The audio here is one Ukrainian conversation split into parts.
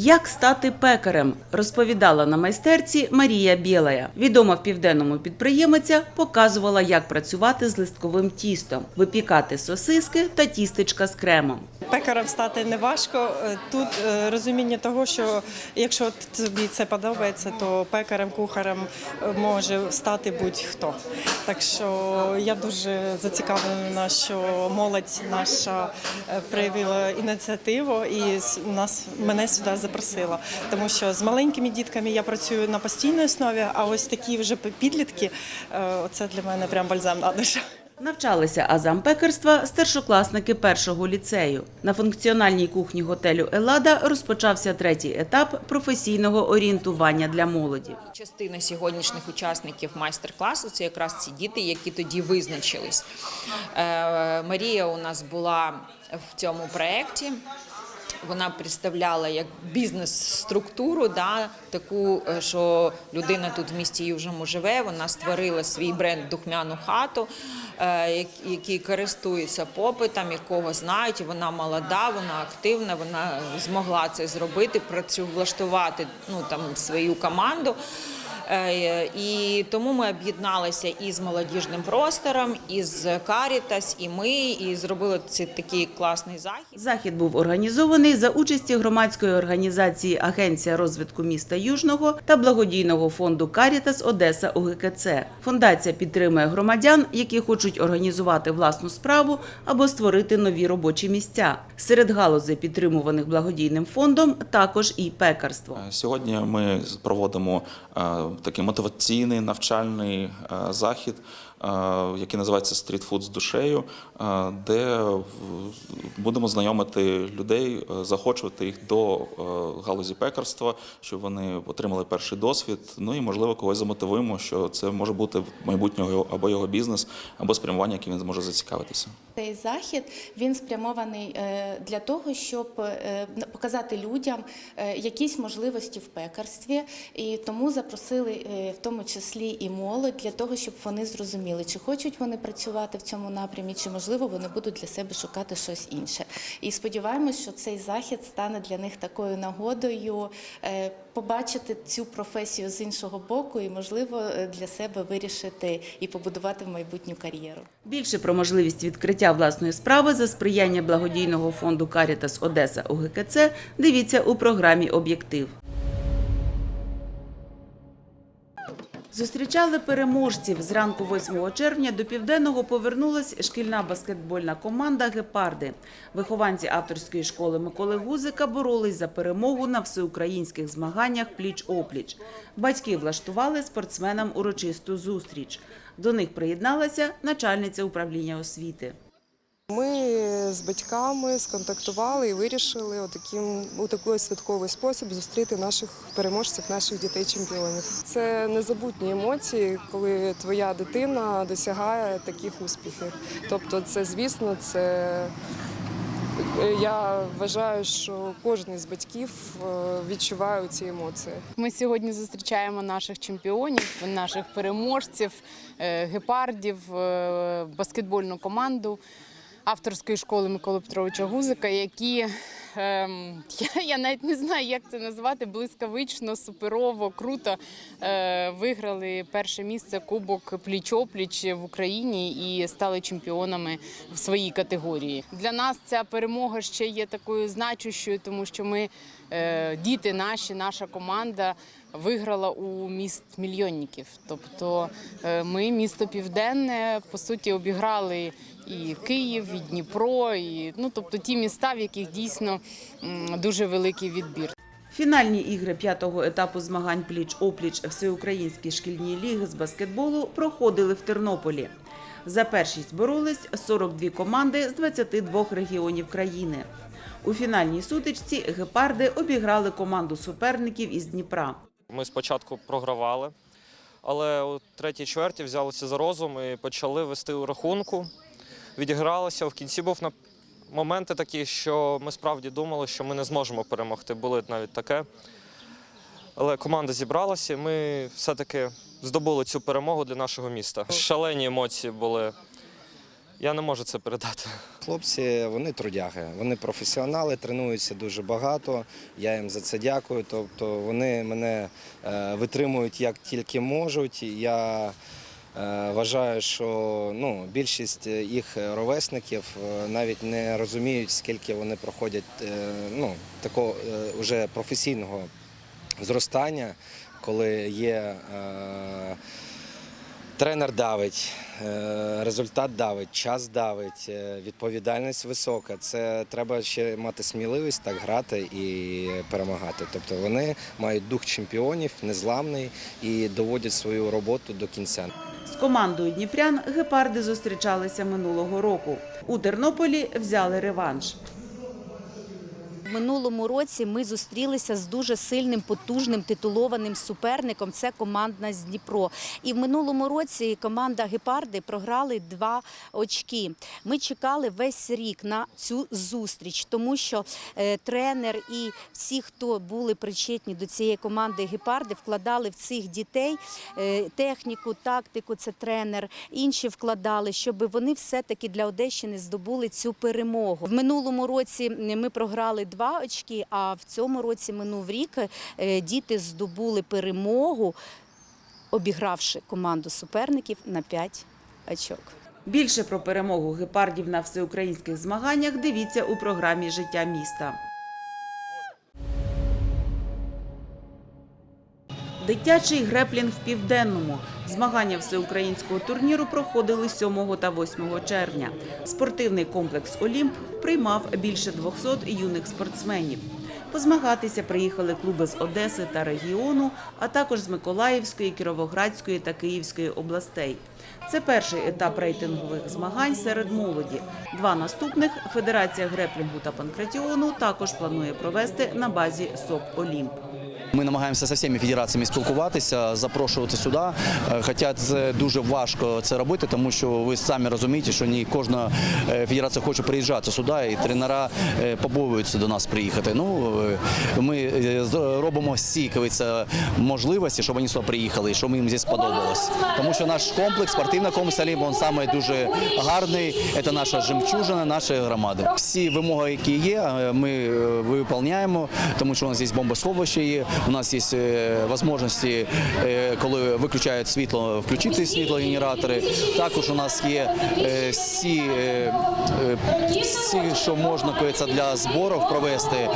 Як стати пекарем, розповідала на майстерці Марія Білая. Відома в південному підприємиця показувала, як працювати з листковим тістом, випікати сосиски та тістечка з кремом. Пекарем стати не важко. Е, Тут е, розуміння того, що якщо тобі це подобається, то пекарем, кухарем е, може стати будь-хто. Так що я дуже зацікавлена, що молодь наша проявила ініціативу і нас мене сюди запросила. Тому що з маленькими дітками я працюю на постійній основі, а ось такі вже підлітки е, це для мене прям бальзам на душу. Навчалися азам пекарства старшокласники першого ліцею. На функціональній кухні готелю Елада розпочався третій етап професійного орієнтування для молоді. Частина сьогоднішніх учасників майстер-класу це якраз ці діти, які тоді визначились. Е, Марія у нас була в цьому проєкті. Вона представляла як бізнес-структуру, да, таку, е, що людина тут в місті Южному живе. Вона створила свій бренд Духмяну хату, е, як- який користується попитом, якого знають. Вона молода, вона активна, вона змогла це зробити, працевлаштувати ну, там, свою команду. Е, І тому ми об'єдналися із молодіжним простором, із Карітас, і ми, і зробили цей такий класний захід. Захід був організований за участі громадської організації Агенція розвитку міста Южного та благодійного фонду Карітас Одеса УГКЦ. Фундація підтримує громадян, які хочуть організувати власну справу або створити нові робочі місця. Серед галузей, підтримуваних благодійним фондом, також і пекарство. Е, Сьогодні ми проводимо е, такий мотиваційний навчальний е, захід, який називається «Стрітфуд з душею, е, де будемо знайомити людей, е, заохочувати їх до е, галузі пекарства, щоб вони отримали перший досвід. Ну і можливо когось замотивуємо, що це може бути майбутнього або його бізнес, або спрямування, яким він зможе зацікавитися. Цей захід він спрямований е, для того, щоб е, показати людям е, якісь можливості в пекарстві, і тому запросили е, в тому числі і молодь для того, щоб вони зрозуміли, чи хочуть вони працювати в цьому напрямі, чи можливо вони будуть для себе шукати щось інше. І сподіваємось, що цей захід стане для них такою нагодою е, побачити цю професію з іншого боку, і можливо е, для себе вирішити і побудувати в майбутню кар'єру. Більше про можливість відкриття власної справи за сприяння благодійного фонду Карітас Одеса УГКЦ дивіться у програмі Об'єктив. Зустрічали переможців. Зранку 8 червня до південного повернулась шкільна баскетбольна команда Гепарди. Вихованці авторської школи Миколи Гузика боролись за перемогу на всеукраїнських змаганнях пліч-опліч. Батьки влаштували спортсменам урочисту зустріч. До них приєдналася начальниця управління освіти. Ми з батьками сконтактували і вирішили отаким, у такий святковий спосіб зустріти наших переможців, наших дітей-чемпіонів. Це незабутні емоції, коли твоя дитина досягає таких успіхів. Тобто, це, звісно, це я вважаю, що кожен із батьків е, відчуває ці емоції. Ми сьогодні зустрічаємо наших чемпіонів, наших переможців, е, гепардів, е, баскетбольну команду авторської школи Миколи Петровича Гузика, які ем, я, я навіть не знаю, як це назвати, блискавично, суперово, круто е, виграли перше місце Кубок пліч-опліч в Україні і стали чемпіонами в своїй категорії. Для нас ця перемога ще є такою значущою, тому що ми е, діти наші, наша команда виграла у міст мільйонників. Тобто е, ми, місто Південне, по суті, обіграли і Київ, і Дніпро, і ну тобто ті міста, в яких дійсно дуже великий відбір. Фінальні ігри п'ятого етапу змагань пліч-опліч Всеукраїнські шкільні ліги з баскетболу проходили в Тернополі. За першість боролись 42 команди з 22 регіонів країни. У фінальній сутичці гепарди обіграли команду суперників із Дніпра. Ми спочатку програвали, але у третій чверті взялися за розум і почали вести у рахунку. Відігралися. В кінці був на моменти такі, що ми справді думали, що ми не зможемо перемогти. Були навіть таке. Але команда зібралася, і ми все-таки здобули цю перемогу для нашого міста. Шалені емоції були. Я не можу це передати. Хлопці, вони трудяги, вони професіонали, тренуються дуже багато. Я їм за це дякую. Тобто вони мене е, витримують як тільки можуть. Я е, вважаю, що ну, більшість їх ровесників е, навіть не розуміють, скільки вони проходять ну, такого е, уже професійного зростання, коли є. Тренер давить, е, результат давить, час давить, е, відповідальність висока. Це треба ще мати сміливість так грати і перемагати. Тобто вони мають дух чемпіонів, незламний і доводять свою роботу до кінця. З командою Дніпрян гепарди зустрічалися минулого року. У Тернополі взяли реванш. Минулому році ми зустрілися з дуже сильним, потужним титулованим суперником. Це команда з Дніпро. І в минулому році команда Гепарди програли два очки. Ми чекали весь рік на цю зустріч, тому що е, тренер і всі, хто були причетні до цієї команди Гепарди, вкладали в цих дітей е, техніку, тактику. Це тренер. Інші вкладали, щоб вони все-таки для Одещини здобули цю перемогу. В минулому році ми програли два очки, а в цьому році минув рік е, діти здобули перемогу, обігравши команду суперників на 5 очок. Більше про перемогу гепардів на всеукраїнських змаганнях дивіться у програмі Життя міста. Дитячий греплінг в південному. Змагання всеукраїнського турніру проходили 7 та 8 червня. Спортивний комплекс Олімп приймав більше 200 юних спортсменів. Позмагатися приїхали клуби з Одеси та регіону, а також з Миколаївської, Кіровоградської та Київської областей. Це перший етап рейтингових змагань серед молоді. Два наступних Федерація греплінгу та панкратіону також планує провести на базі СОП Олімп. Ми намагаємося з всіма федераціями спілкуватися, запрошувати сюди. Е, Хоча це дуже важко це робити, тому що ви самі розумієте, що не кожна е, федерація хоче приїжджати сюди, і тренера е, побоюються до нас приїхати. Ну ми робимо всі це можливості, щоб вони сюди приїхали, щоб їм здесь сподобалось. Тому що наш комплекс, спортивний комплекс Олімп, він саме дуже гарний. Це наша жемчужина, нашої громади. Всі вимоги, які є, ми виконуємо, тому що у нас є бомбосховище є. У нас є е, можливості, е, коли виключають світло, включити світлогенератори. Також у нас є е, всі, всі що можна для зборів провести.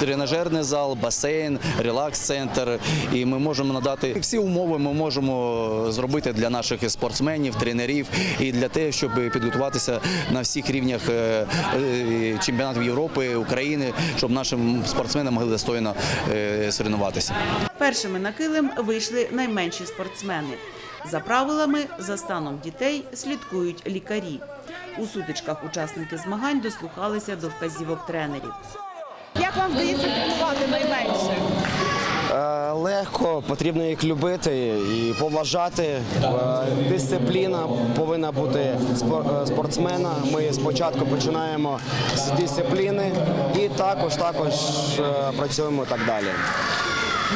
Тренажерний зал, басейн, релакс-центр. І ми можемо надати всі умови. Ми можемо зробити для наших спортсменів, тренерів і для того, щоб підготуватися на всіх рівнях чемпіонатів Європи, України, щоб нашим спортсменам могли достойно соревнуватися. Першими на килим вийшли найменші спортсмени. За правилами, за станом дітей слідкують лікарі. У сутичках учасники змагань дослухалися до вказівок тренерів. Як вам вдається тренувати найменше? Е, Легко, потрібно їх любити і поважати. Е, Дисципліна повинна бути е, спортсмена. Ми спочатку починаємо з дисципліни і також також працюємо так далі.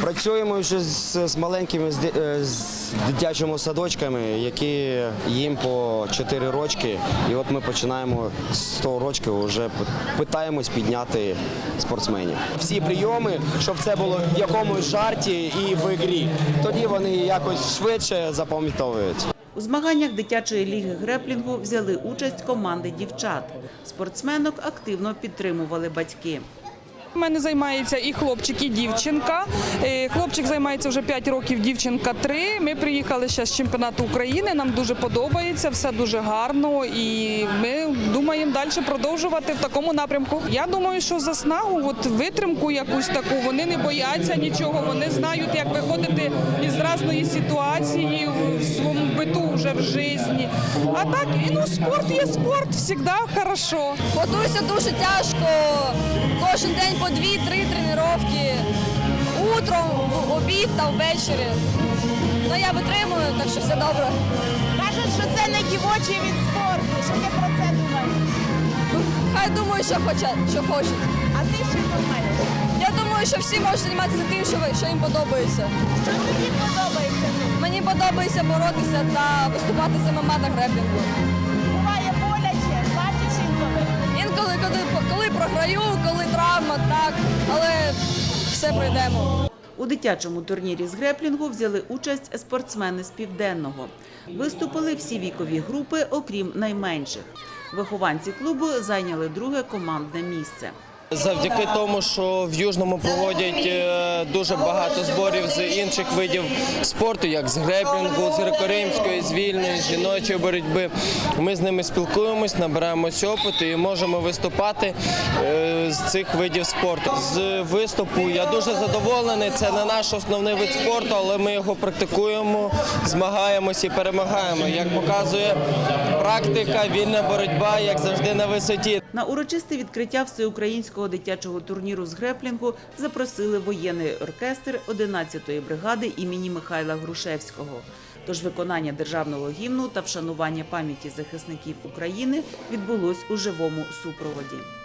Працюємо вже з, з маленькими з, е, з дитячими садочками, які їм по 4 рочки. І от ми починаємо з того рочки вже питаємось підняти спортсменів. Всі прийоми, щоб це було в якомусь жарті і в ігрі. Тоді вони якось швидше запам'ятовуються. У змаганнях дитячої ліги греплінгу взяли участь команди дівчат. Спортсменок активно підтримували батьки. У мене займається і хлопчик, і дівчинка. Е, Хлопчик займається вже 5 років, дівчинка 3. Ми приїхали ще з чемпіонату України. Нам дуже подобається, все дуже гарно, і ми думаємо далі продовжувати в такому напрямку. Я думаю, що заснагу, от витримку якусь таку, вони не бояться нічого, вони знають, як виходити із різної ситуації в своєму биту вже в житті. А так, ну спорт є спорт, завжди хорошо. Готуюся дуже тяжко кожен день по дві-три тренування. Утром, обід та ввечері. Ну я витримую, так що все добре. Кажуть, що це не дівочий від спорту. Що ти про це думаєш? Хай думаю, що хоче, що хочуть. А ти що думаєш? Я думаю, що всі можуть займатися тим, що, що їм подобається. Що тобі подобається? Мені подобається боротися та виступати за ММА та греблінгу. Буває боляче, бачиш інколи? Інколи, коли програю, коли травма, так, але все пройдемо. У дитячому турнірі з греплінгу взяли участь спортсмени з південного. Виступили всі вікові групи, окрім найменших. Вихованці клубу зайняли друге командне місце. Завдяки тому, що в Южному проводять е, дуже багато зборів з інших видів спорту, як з греплінгу, з греко-римської, з вільної, з жіночої боротьби. Ми з ними спілкуємось, набираємося опиту і можемо виступати е, з цих видів спорту. З виступу я дуже задоволений. Це не наш основний вид спорту, але ми його практикуємо, змагаємося і перемагаємо. Як показує практика, вільна боротьба, як завжди на висоті. На урочисте відкриття всеукраїнського дитячого турніру з греплінгу запросили воєнний оркестр 11-ї бригади імені Михайла Грушевського. Тож виконання державного гімну та вшанування пам'яті захисників України відбулось у живому супроводі.